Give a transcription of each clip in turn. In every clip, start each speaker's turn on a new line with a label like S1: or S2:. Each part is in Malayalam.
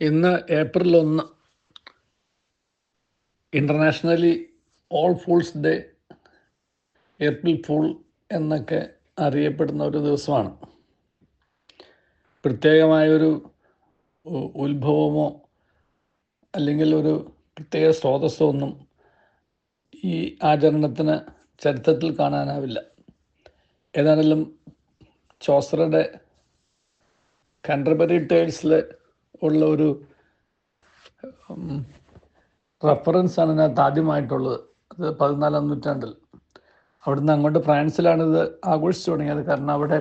S1: ഇന്ന് ഏപ്രിൽ ഒന്ന് internationally all fools day April fool എന്നൊക്കെ അറിയപ്പെടുന്ന ഒരു ദിവസമാണ്. പ്രത്യേകമായൊരു ഉത്ഭവമോ അല്ലെങ്കിൽ ഒരു പ്രത്യേക സ്രോതസ്സോ ഒന്നും ഈ ആചരണത്തിന് ചരിത്രത്തിൽ കാണാനാവില്ല. ഏതാണെങ്കിലും ചോസറുടെ കൻട്രബറി ടേൽസിൽ ഉള്ള ഒരു റെഫറൻസ് ആണ് ഇതിനകത്ത് ആദ്യമായിട്ടുള്ളത്. അത് പതിനാലാം നൂറ്റാണ്ടിൽ. അവിടുന്ന് അങ്ങോട്ട് ഫ്രാൻസിലാണ് ഇത് ആഘോഷിച്ചു തുടങ്ങിയത്. കാരണം അവിടെ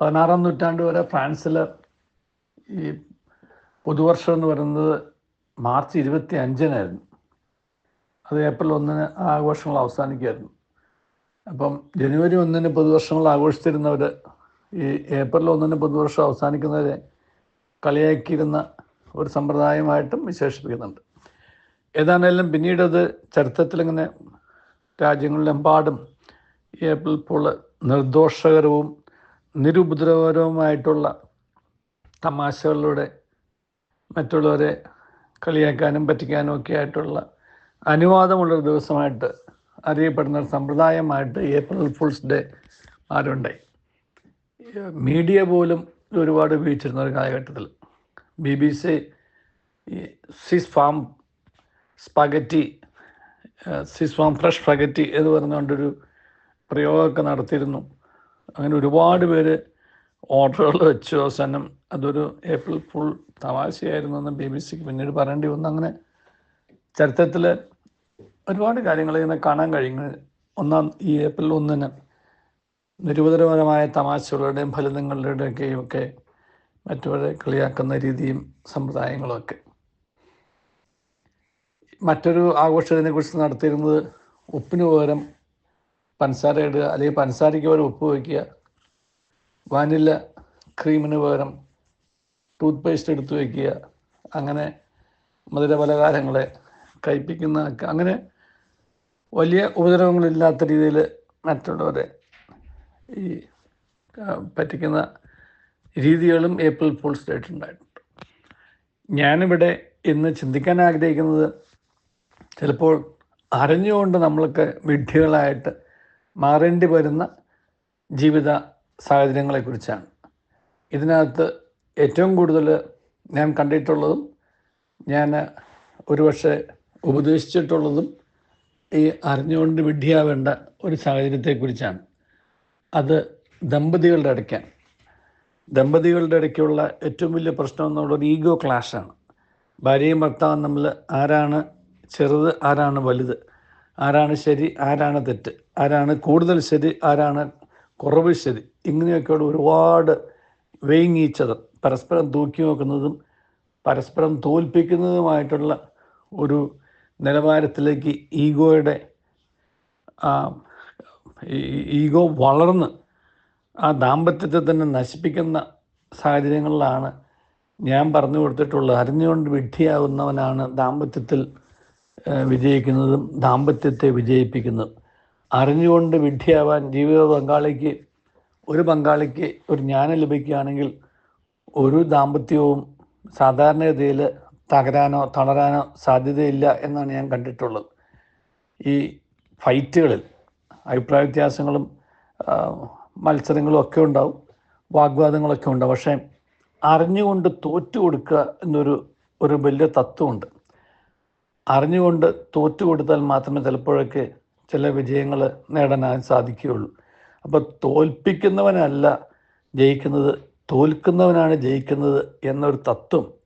S1: പതിനാറാം നൂറ്റാണ്ട് വരെ ഫ്രാൻസിൽ ഈ പുതുവർഷം എന്ന് പറയുന്നത് മാർച്ച് ഇരുപത്തി അഞ്ചിനായിരുന്നു അത് ഏപ്രിൽ ഒന്നിന് ആഘോഷങ്ങൾ അവസാനിക്കുമായിരുന്നു. അപ്പം ജനുവരി ഒന്നിന് പുതുവർഷങ്ങൾ ആഘോഷിച്ചിരുന്നവർ ഈ ഏപ്രിൽ ഒന്നിന് പുതുവർഷം അവസാനിക്കുന്നവരെ കളിയാക്കിയിരുന്ന ഒരു സമ്പ്രദായമായിട്ടും വിശേഷിപ്പിക്കുന്നുണ്ട്. ഏതാണേലും പിന്നീടത് ചരിത്രത്തിലിങ്ങനെ രാജ്യങ്ങളിലെമ്പാടും ഏപ്രിൽ പൂൾ നിർദോഷകരവും നിരുപദ്രവകരവുമായിട്ടുള്ള തമാശകളിലൂടെ മറ്റുള്ളവരെ കളിയാക്കാനും പറ്റിക്കാനും ഒക്കെ ആയിട്ടുള്ള അനുവാദമുള്ളൊരു ദിവസമായിട്ട് അറിയപ്പെടുന്ന ഒരു സമ്പ്രദായമായിട്ട് ഏപ്രിൽ ഫുൾസ് ഡേ ആരുണ്ടായി? മീഡിയ പോലും ഒരുപാട് ഉപയോഗിച്ചിരുന്ന ഒരു കാലഘട്ടത്തിൽ. B B C Swiss farm spaghetti Swiss farm fresh spaghetti എന്ന് പറഞ്ഞുകൊണ്ടൊരു പ്രയോഗമൊക്കെ നടത്തിയിരുന്നു. അങ്ങനെ ഒരുപാട് പേര് ഓർഡറുകൾ വെച്ചു. അവസാനം അതൊരു ഏപ്രിൽ ഫുൾ തമാശയായിരുന്നു എന്ന് ബി ബി സിക്ക് പിന്നീട് പറയേണ്ടി വന്നു. അങ്ങനെ ചരിത്രത്തിൽ ഒരുപാട് കാര്യങ്ങൾ ഇങ്ങനെ കാണാൻ കഴിയുന്നത് ഒന്നാം ഈ ഏപ്രിൽ ഒന്നിന് നിരുപദ്രവകരമായ തമാശകളുടെയും ഫലിതങ്ങളുടെയൊക്കെയും ഒക്കെ മറ്റുവരെ കളിയാക്കുന്ന രീതിയും സമ്പ്രദായങ്ങളൊക്കെ. മറ്റൊരു ആഘോഷത്തിനെ കുറിച്ച് നടത്തിയിരുന്നത് ഉപ്പിന് പകരം പഞ്ചസാര ഇടുക അല്ലെങ്കിൽ പഞ്ചസാരയ്ക്ക് പകരം ഉപ്പ് വയ്ക്കുക വാനില ക്രീമിന് പകരം ടൂത്ത് പേസ്റ്റ് എടുത്തു വയ്ക്കുക അങ്ങനെ മധുര പലഹാരങ്ങളെ കഴിപ്പിക്കുന്ന അങ്ങനെ വലിയ ഉപദ്രവങ്ങളില്ലാത്ത രീതിയിൽ മറ്റുള്ളവരെ ഈ പറ്റിക്കുന്ന രീതികളും ഏപ്രിൽ ഫൂൾസ് ഡേറ്റ് ഉണ്ടായിട്ടുണ്ട് ഞാനിവിടെ ഇന്ന് ചിന്തിക്കാൻ ആഗ്രഹിക്കുന്നത് ചിലപ്പോൾ അറിഞ്ഞുകൊണ്ട് നമ്മൾക്ക് വിഡ്ഢികളായിട്ട് മാറേണ്ടി വരുന്ന ജീവിത സാഹചര്യങ്ങളെക്കുറിച്ചാണ്. ഇതിനകത്ത് ഏറ്റവും കൂടുതൽ ഞാൻ കണ്ടിട്ടുള്ളതും ഞാൻ ഒരുപക്ഷെ ഉപദേശിച്ചിട്ടുള്ളതും ഈ അറിഞ്ഞുകൊണ്ട് വിഡ്ഢിയാവേണ്ട ഒരു സാഹചര്യത്തെക്കുറിച്ചാണ്. അത് ദമ്പതികളുടെ ഇടയ്ക്കാണ്. ദമ്പതികളുടെ ഇടയ്ക്കുള്ള ഏറ്റവും വലിയ പ്രശ്നം എന്നുള്ളത് ഈഗോ ക്ലാഷാണ്. ഭാര്യയും ഭർത്താവും നമ്മൾ ആരാണ് ചെറുത് ആരാണ് വലുത്? ആരാണ് ശരി ആരാണ് തെറ്റ്? ആരാണ് കൂടുതൽ ശരി ആരാണ് കുറവ് ശരി? ഇങ്ങനെയൊക്കെയുള്ള ഒരുപാട് വേങ്ങീച്ചത് പരസ്പരം തൂക്കി നോക്കുന്നതും പരസ്പരം തോൽപ്പിക്കുന്നതുമായിട്ടുള്ള ഒരു നിലവാരത്തിലേക്ക് ഈഗോയുടെ ഈഗോ വളർന്ന് ആ ദാമ്പത്യത്തെ തന്നെ നശിപ്പിക്കുന്ന സാഹചര്യങ്ങളിലാണ് ഞാൻ പറഞ്ഞു കൊടുത്തിട്ടുള്ളത്. അറിഞ്ഞുകൊണ്ട് വിഡ്ഢിയാവുന്നവനാണ് ദാമ്പത്യത്തിൽ വിജയിക്കുന്നതും ദാമ്പത്യത്തെ വിജയിപ്പിക്കുന്നതും. അറിഞ്ഞുകൊണ്ട് വിഡ്ഢിയാവാൻ ജീവിത പങ്കാളിക്ക് ഒരു പങ്കാളിക്ക് ഒരു ജ്ഞാനം ലഭിക്കുകയാണെങ്കിൽ ഒരു ദാമ്പത്യവും സാധാരണഗതിയിൽ തകരാനോ തളരാനോ സാധ്യതയില്ല എന്നാണ് ഞാൻ കണ്ടിട്ടുള്ളത്. ഈ ഫൈറ്റുകളിൽ അഭിപ്രായ വ്യത്യാസങ്ങളും മത്സരങ്ങളും ഒക്കെ ഉണ്ടാവും. വാഗ്വാദങ്ങളൊക്കെ ഉണ്ടാവും. പക്ഷേ അറിഞ്ഞുകൊണ്ട് തോറ്റു കൊടുക്കുക എന്നൊരു ഒരു വലിയ തത്വമുണ്ട്. അറിഞ്ഞുകൊണ്ട് തോറ്റു കൊടുത്താൽ മാത്രമേ ചിലപ്പോഴൊക്കെ ചില വിജയങ്ങൾ നേടാൻ സാധിക്കുകയുള്ളൂ. അപ്പോൾ തോൽപ്പിക്കുന്നവനല്ല ജയിക്കുന്നത് തോൽക്കുന്നവനാണ് ജയിക്കുന്നത് എന്നൊരു തത്വം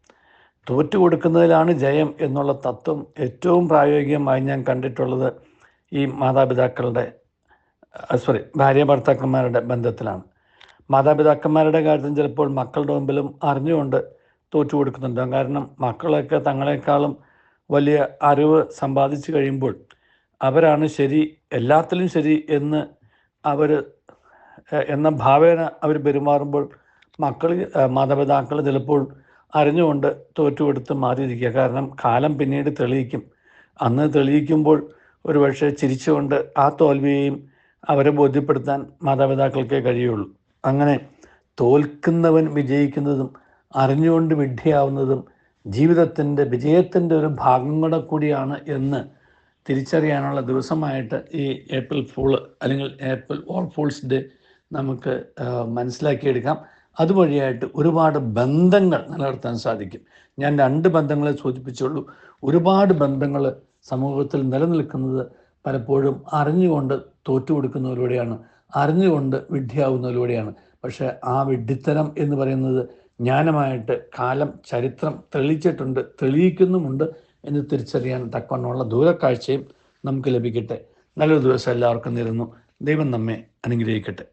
S1: തോറ്റു കൊടുക്കുന്നതിലാണ് ജയം എന്നുള്ള തത്വം ഏറ്റവും പ്രായോഗികമായി ഞാൻ കണ്ടിട്ടുള്ളത് ഈ മാതാപിതാക്കളുടെ സോറി ഭാര്യ ഭർത്താക്കന്മാരുടെ ബന്ധത്തിലാണ്. മാതാപിതാക്കന്മാരുടെ കാര്യത്തിൽ ചിലപ്പോൾ മക്കളുടെ മുമ്പിലും അറിഞ്ഞുകൊണ്ട് തോറ്റു കൊടുക്കുന്നുണ്ട്. കാരണം മക്കളൊക്കെ തങ്ങളെക്കാളും വലിയ അറിവ് സമ്പാദിച്ചു കഴിയുമ്പോൾ അവരാണ് ശരി എല്ലാത്തിലും ശരി എന്ന് അവർ എന്ന ഭാവേന അവർ പെരുമാറുമ്പോൾ മക്കൾ മാതാപിതാക്കൾ ചിലപ്പോൾ അറിഞ്ഞുകൊണ്ട് തോറ്റുകൊടുത്ത് മാറിയിരിക്കുക. കാരണം കാലം പിന്നീട് തെളിയിക്കും. അന്ന് തെളിയിക്കുമ്പോൾ ഒരുപക്ഷെ ചിരിച്ചുകൊണ്ട് ആ തോൽവിയെയും അവരെ ബോധ്യപ്പെടുത്താൻ മാതാപിതാക്കൾക്കേ കഴിയുള്ളൂ. അങ്ങനെ തോൽക്കുന്നവൻ വിജയിക്കുന്നതും അറിഞ്ഞുകൊണ്ട് വിഡ്ഢിയാവുന്നതും ജീവിതത്തിന്റെ വിജയത്തിന്റെ ഒരു ഭാഗം കൂടെ കൂടിയാണ് എന്ന് തിരിച്ചറിയാനുള്ള ദിവസമായിട്ട് ഈ ഏപ്രിൽ ഫൂൾ അല്ലെങ്കിൽ ഏപ്രിൽ ഓൾ ഫൂൾസ് ഡേ നമുക്ക് മനസ്സിലാക്കിയെടുക്കാം. അതുവഴിയായിട്ട് ഒരുപാട് ബന്ധങ്ങൾ നിലനിർത്താൻ സാധിക്കും. ഞാൻ രണ്ട് ബന്ധങ്ങളെ സൂചിപ്പിച്ചുള്ളൂ. ഒരുപാട് ബന്ധങ്ങൾ സമൂഹത്തിൽ നിലനിൽക്കുന്നത് പലപ്പോഴും അറിഞ്ഞുകൊണ്ട് തോറ്റു കൊടുക്കുന്നതിലൂടെയാണ് അറിഞ്ഞുകൊണ്ട് വിഡ്ഢിയാവുന്നതിലൂടെയാണ്. പക്ഷേ ആ വിഡ്ഢിത്തരം എന്ന് പറയുന്നത് ജ്ഞാനമായിട്ട് കാലം ചരിത്രം തെളിയിച്ചിട്ടുണ്ട് തെളിയിക്കുന്നുമുണ്ട് എന്ന് തിരിച്ചറിയാൻ തക്കവണ്ണമുള്ള ദൂരക്കാഴ്ചയും നമുക്ക് ലഭിക്കട്ടെ. നല്ലൊരു ദിവസം എല്ലാവർക്കും നേരുന്നു. ദൈവം നമ്മെ അനുഗ്രഹിക്കട്ടെ.